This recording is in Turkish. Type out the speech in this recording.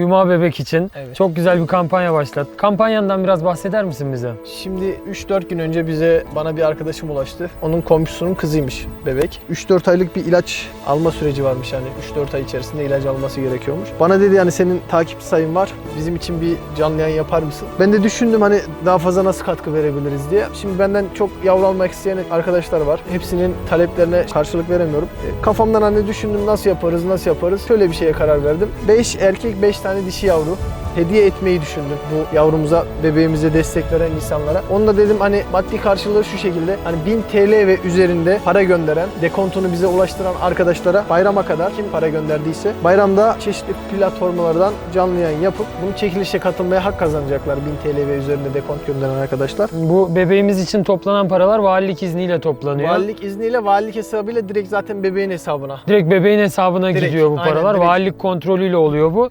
Hüma Bebek için Evet. çok güzel bir kampanya başlat. Kampanyandan biraz bahseder misin bize? Şimdi 3-4 gün önce bize bana bir arkadaşım ulaştı. Onun komşusunun kızıymış bebek. 3-4 aylık bir ilaç alma süreci varmış yani 3-4 ay içerisinde ilaç alması gerekiyormuş. Bana dedi yani senin takipçi sayın var. Bizim için bir canlı yayın yapar mısın? Ben de düşündüm hani daha fazla nasıl katkı verebiliriz diye. Şimdi benden çok yavru almak isteyen arkadaşlar var. Hepsinin taleplerine karşılık veremiyorum. E, Kafamdan hani düşündüm nasıl yaparız, nasıl yaparız. Şöyle bir şeye karar verdim. 5 erkek, 5 tane dişi yavru hediye etmeyi düşündüm bu yavrumuza, bebeğimize destek veren insanlara. Onu da dedim hani maddi karşılığı şu şekilde hani 1000 TL ve üzerinde para gönderen, dekontunu bize ulaştıran arkadaşlara bayrama kadar kim para gönderdiyse bayramda çeşitli platformlardan canlı yayın yapıp bunu çekilişe katılmaya hak kazanacaklar 1000 TL ve üzerinde dekont gönderen arkadaşlar. Bu bebeğimiz için toplanan paralar valilik izniyle toplanıyor. Valilik izniyle valilik hesabıyla direkt zaten bebeğin hesabına. Direkt bebeğin hesabına Direkt, gidiyor bu aynen, paralar. direkt. Valilik kontrolüyle oluyor bu.